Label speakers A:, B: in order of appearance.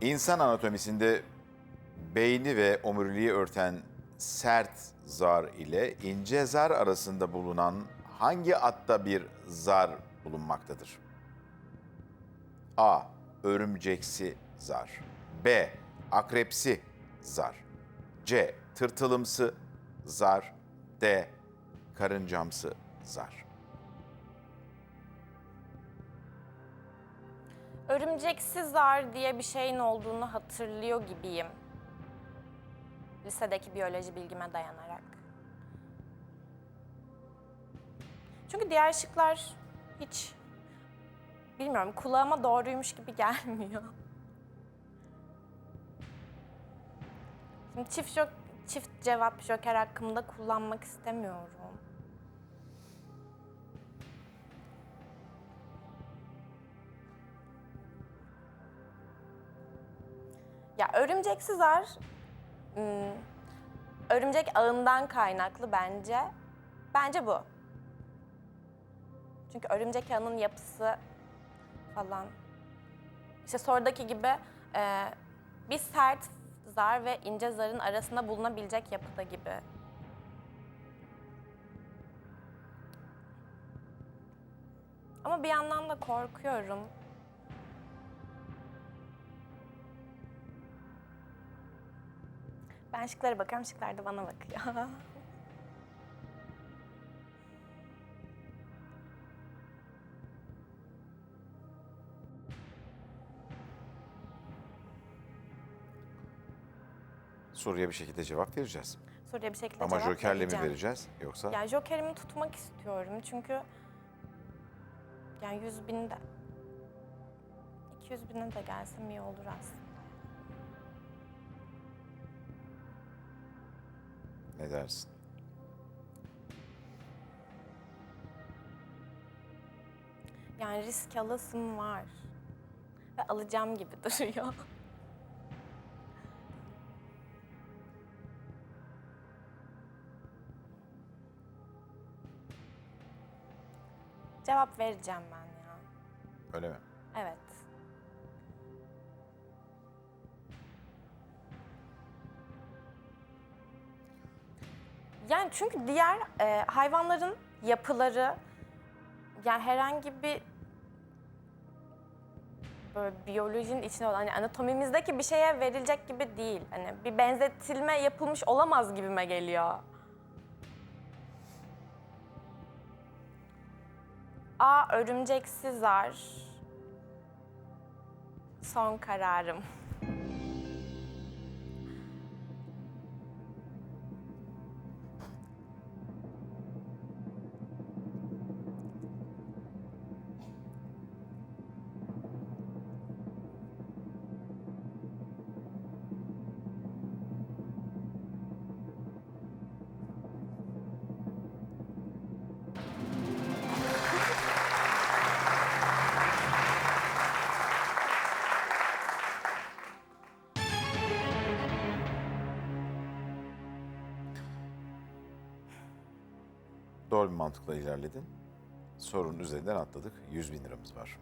A: İnsan anatomisinde beyni ve omuriliği örten sert zar ile ince zar arasında bulunan hangi atta bir zar bulunmaktadır? A. Örümceksi zar. B. Akrepsi zar. C. Tırtılımsı zar. D. Karıncamsı zar.
B: Örümceksiz zar diye bir şeyin olduğunu hatırlıyor gibiyim. Lisedeki biyoloji bilgime dayanarak. Çünkü diğer şıklar hiç bilmiyorum kulağıma doğruymuş gibi gelmiyor. Şimdi çift, jok, çift cevap joker hakkımda kullanmak istemiyorum. Ya örümceksiz zar hmm, örümcek ağından kaynaklı bence. Bence bu. Çünkü örümcek ağının yapısı falan. İşte sorudaki gibi e, bir sert zar ve ince zarın arasında bulunabilecek yapıda gibi. Ama bir yandan da korkuyorum. Ben şıklara bakıyorum, şıklar da bana bakıyor.
A: Soruya bir şekilde cevap vereceğiz.
B: Soruya bir şekilde
A: Ama
B: cevap
A: jokerle mi
B: vereceğim.
A: vereceğiz yoksa?
B: Ya jokerimi tutmak istiyorum çünkü yani 100 binde 200 bine de gelsem iyi olur aslında.
A: Ne dersin?
B: Yani risk alasım var. Ve alacağım gibi duruyor. Cevap vereceğim ben ya.
A: Öyle mi?
B: Evet. Yani çünkü diğer e, hayvanların yapıları yani herhangi bir böyle biyolojinin içine olan hani anatomimizdeki bir şeye verilecek gibi değil. Hani bir benzetilme yapılmış olamaz gibime geliyor. A. Örümceksiz zar. Son kararım.
A: Doğru bir mantıkla ilerledin. Sorunun üzerinden atladık. 100 bin liramız var.